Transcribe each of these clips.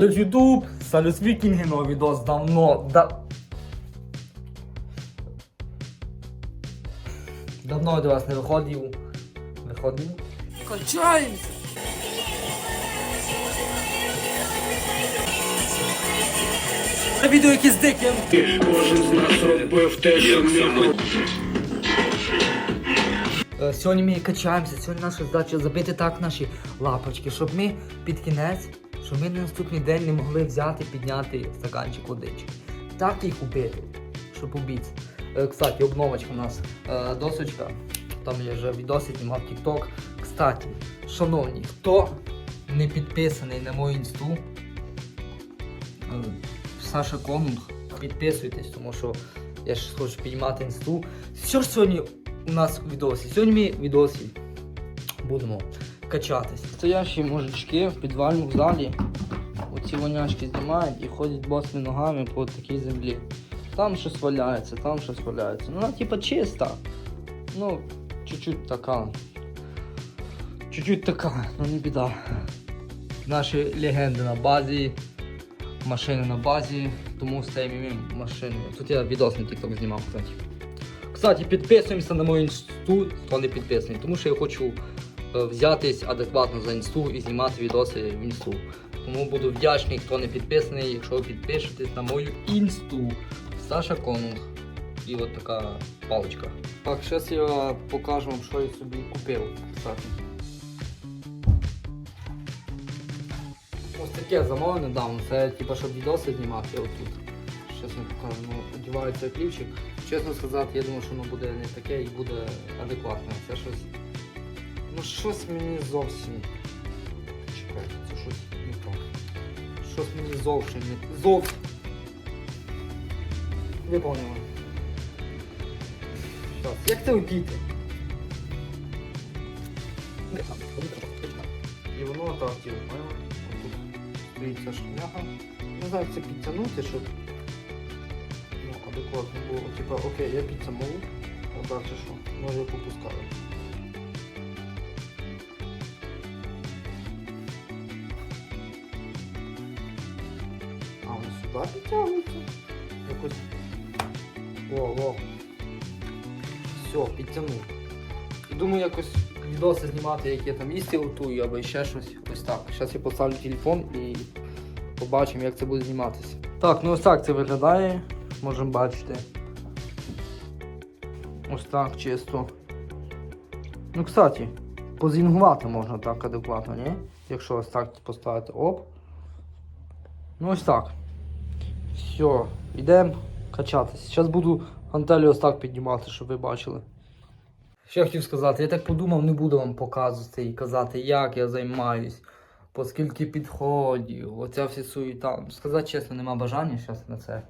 Салют Ютуб, салют вікінги, новий відос давно. Да... Давно я до вас не виходив. Виходив. Кончаємося. Це відео якесь дике. Кожен з нас робив те, що. Е, Сьогодні ми качаємося, сьогодні наша задача забити так наші лапочки, щоб ми під кінець, щоб ми на наступний день не могли взяти, підняти стаканчик водички. Так їх убити, щоб убити. Е, Кстати, обновочка у нас е, досочка. Там я вже відоси знімав TikTok. Кстати, шановні, хто не підписаний на мою інсту, е, Саша Конунг, підписуйтесь, тому що я ж хочу піднімати інсту. Що ж сьогодні у нас у відосі? Сьогодні ми в відосі будемо качатись. Стоящі мужички в підвальному залі. Оці воняшки знімають і ходять босими ногами по такій землі. Там щось валяється, там щось валяється. Ну, вона типа чиста. Ну, чуть-чуть така. Чуть-чуть така, ну не біда. Наші легенди на базі, машини на базі, тому стаємо машиною. Тут я відос на TikTok знімав, кстати. Кстати, підписуємося на мою інсту, хто не підписаний, тому що я хочу взятись адекватно за інсту і знімати відоси в інсту. Тому буду вдячний, хто не підписаний, якщо ви підпишетесь на мою інсту. Саша Конунг. І от така паличка. Так, зараз я покажу вам, що я собі купив. Ось таке замовлення недавно. Це типу, щоб відоси знімати я отут. Я покажу, ну, одівається ключик. Чесно сказати, я думав, що воно буде не таке і буде адекватне. Це щось. Ну щось мені зовсім. Чекайте, це щось не то. Щось мені зовсім не. Зовсім. Поняла. Щас, як це впіти? І воно так тіло? Отут стоїть ця шляха. Не знаю, як це підтягнути, щоб ну, адекватно було. Типа, окей, я можу, а далі що? Може я попускаю. А, воно? Якось. Во, во. Все, підтягнув. І думаю якось відоси знімати, як я там їсти готую, або ще щось. Ось так. Зараз я поставлю телефон і побачимо, як це буде зніматися. Так, ну ось так це виглядає. Можемо бачити. Ось так чисто. Ну, кстати, позінгувати можна так адекватно, ні? Якщо ось так поставити оп. Ну ось так. Все, йдемо качатися. Зараз буду гантелі ось так піднімати, щоб ви бачили. Я хотів сказати, я так подумав, не буду вам показувати і казати, як я займаюсь, по скільки підходів, оця всі суєта. Сказати чесно, нема бажання зараз на це.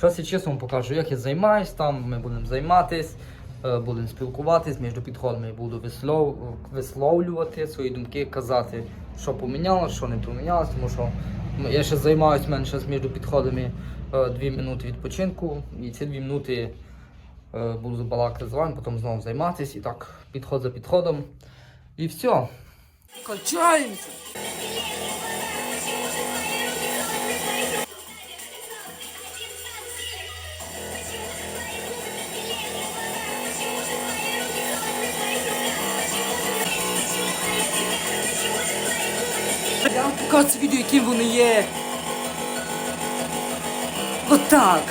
Зараз я чесно вам покажу, як я займаюсь там, ми будемо займатись, е, будемо спілкуватись, між підходами буду вислов... висловлювати свої думки, казати, що помінялося, що не помінялось, тому що я ще займаюся менше між підходами 2 минути відпочинку, і ці 2 минути е, буду балакати з вами, потім знову займатися, і так, підход за підходом. І все. Кончаємося. Це відео, яким вони є. Отак.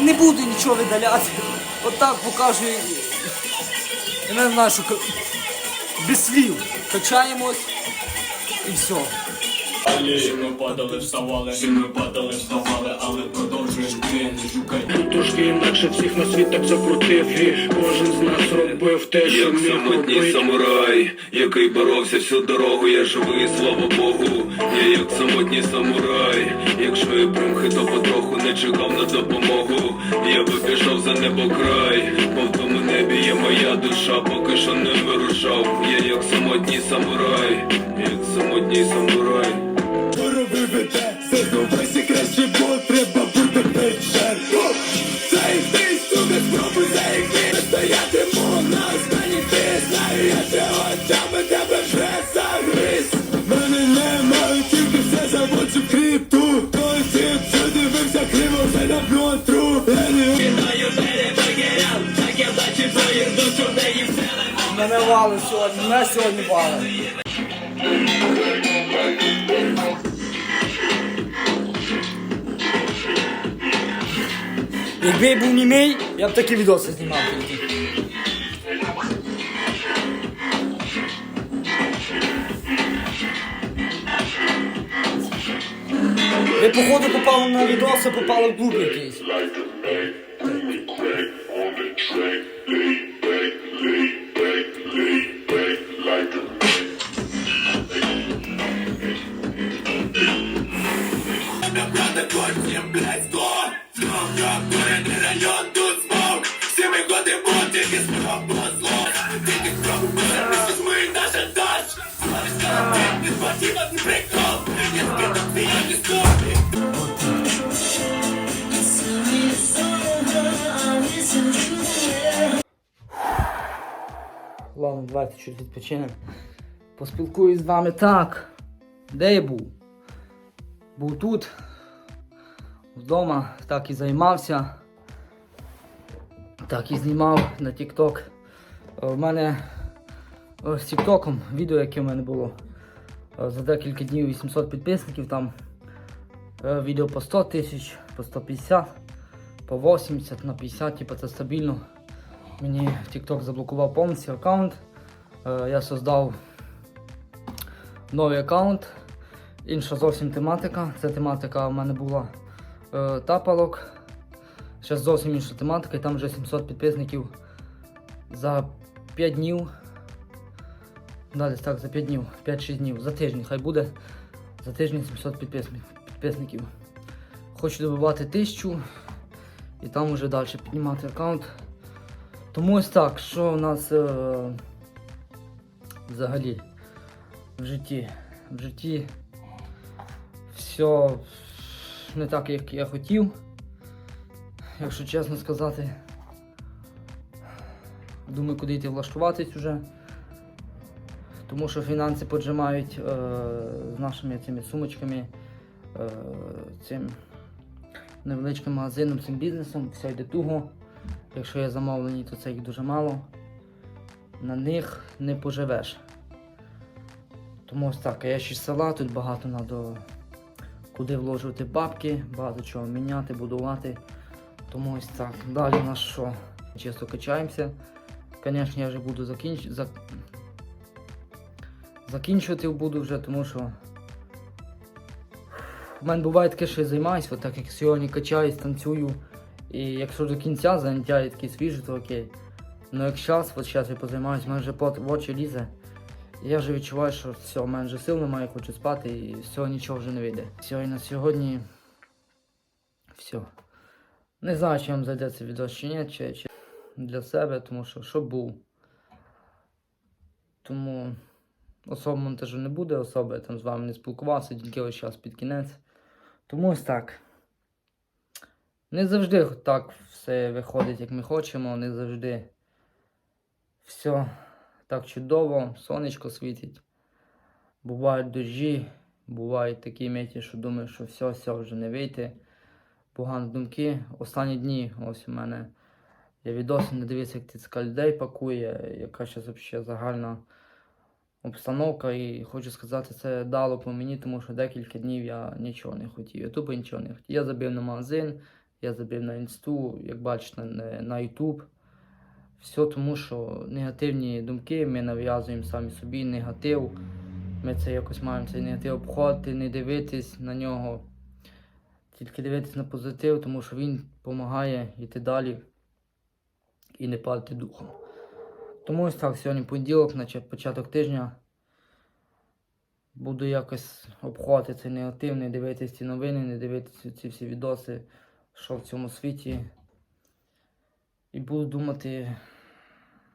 Не буду нічого видаляти. Отак покажу. Я не знаю, що без слів. Качаємось і все. Сильно падали, вставали, сильно падали, вставали, але продовжуєш ти не шукай. Трошки інакше всіх на світ так закрутив. І кожен з нас робив те, що Як міг самотній робити. самурай, який боровся всю дорогу, я живий, слава Богу. Я як самотній самурай, якщо і примхи, то потроху не чекав на допомогу. Я би пішов за небокрай, бо в тому небі є моя душа, поки що не вирушав. Я як самотній самурай, як самотній самурай. Мене вали сьогодні, мене сьогодні вали. Якби я був німий, я б такі відоси знімав Я походу попав на відоси, попали в клуб якийсь. Давайте щось відпочинемо. Поспілкуюсь з вами так. Де я був? Був тут. Вдома так і займався. Так і знімав на TikTok. Е, У мене е, з TikTok відео, яке в мене було. е, За декілька днів 800 підписників там. Е, Відео по 100 тисяч, по 150, по 80, на 50, типу це стабільно. Мені TikTok заблокував повністю аккаунт. Е, Я создав новий аккаунт. Інша зовсім тематика. Ця тематика в мене була е, тапалок. Зараз зовсім інша тематика, і там вже 700 підписників за 5 днів. Далі так, за 5 днів, 5-6 днів, за тиждень, хай буде. За тиждень 700 підписників. Хочу добивати 1000 і там вже далі піднімати аккаунт. Тому ось так, що у нас е, взагалі в житті. В житті все не так, як я хотів, якщо чесно сказати. Думаю, куди йти влаштуватись уже. Тому що фінанси поджимають е, з нашими цими сумочками, е, цим невеличким магазином, цим бізнесом, все йде туго. Якщо є замовлені, то це їх дуже мало. На них не поживеш. Тому ось так, а я ще села, тут багато треба куди вложувати бабки, багато чого міняти, будувати. Тому ось так. Далі у нас що? Чисто качаємося. Звісно, я вже буду закінч... зак... закінчувати буду вже, тому що в мене буває таке, що я займаюся, от так як сьогодні качаюсь, танцюю. І якщо до кінця заняття є такі свіжі, то окей. Ну як зараз, от зараз я позаймаюся, в мене вже пот в очі лізе. Я вже відчуваю, що все, в мене вже сил немає, хочу спати і все, нічого вже не вийде. Все, і на сьогодні все. Не знаю, чи вам зайде це відео чи ні, чи, чи для себе, тому що що був. Тому особо монтажу не буде, особо я там з вами не спілкувався, тільки ось час під кінець. Тому ось так. Не завжди так все виходить, як ми хочемо, не завжди все так чудово, сонечко світить. Бувають дощі, бувають такі миті, що думаєш, що все, все вже не вийти. Погані думки. Останні дні ось у мене я відоси не дивився, як тицька людей пакує, яка зараз загальна обстановка. І хочу сказати, це дало по мені, тому що декілька днів я нічого не хотів. Я нічого не хотів. Я забив на магазин, я забив на інсту, як бачите, на- YouTube. Все тому, що негативні думки ми нав'язуємо самі собі негатив. Ми це якось маємо цей негатив обходити, не дивитись на нього, тільки дивитись на позитив, тому що він допомагає йти далі і не падати духом. Тому ось так, сьогодні понеділок, значить початок тижня. Буду якось обходити цей негатив, не дивитись ці новини, не дивитися ці всі відоси, що в цьому світі. І буду думати,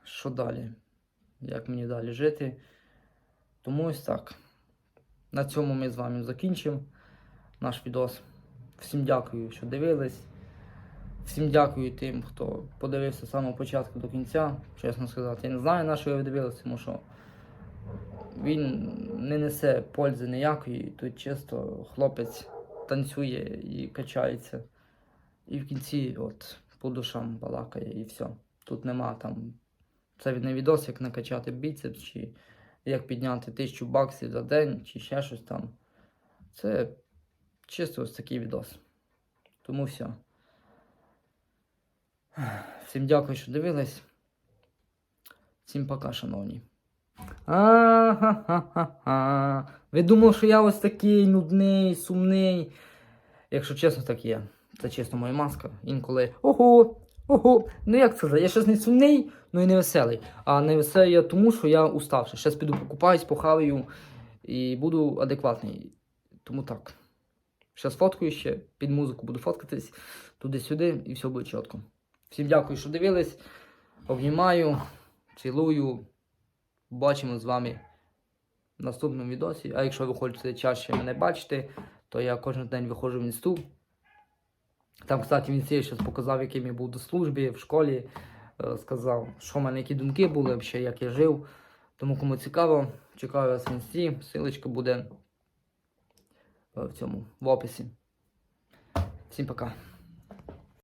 що далі, як мені далі жити. Тому ось так. На цьому ми з вами закінчимо наш відос. Всім дякую, що дивились. Всім дякую тим, хто подивився з самого початку до кінця. Чесно сказати, я не знаю, на що ви дивилися, тому що він не несе пользи ніякої, тут чисто хлопець танцює і качається. І в кінці от по душам балакає і все. Тут нема там. Це не відос, як накачати біцепс, чи як підняти тисячу баксів за день, чи ще щось там. Це чисто ось такий відос. Тому все. Всім дякую, що дивились. Всім пока, шановні. А-ха-ха-ха-ха. Ви думали, що я ось такий нудний, сумний. Якщо чесно, так є. Це чесно моя маска. Інколи. Ого! Ого! Ну як сказати, я щось не сумний, ну і не веселий. А не веселий я тому, що я уставший. Щас піду покупаюсь, похаваю і буду адекватний. Тому так. Щас фоткаю ще, під музику буду фоткатись туди-сюди і все буде чітко. Всім дякую, що дивились. Обнімаю, цілую. Бачимо з вами в наступному відосі. А якщо ви хочете чаще мене бачити, то я кожен день виходжу в інсту. Там, кстати, він ще показав, яким я був до служби в школі. Е, Сказав, що в мене які думки були, взагалі, як я жив. Тому кому цікаво, чекаю вас в інсті. Силочка буде е, в цьому в описі. Всім пока.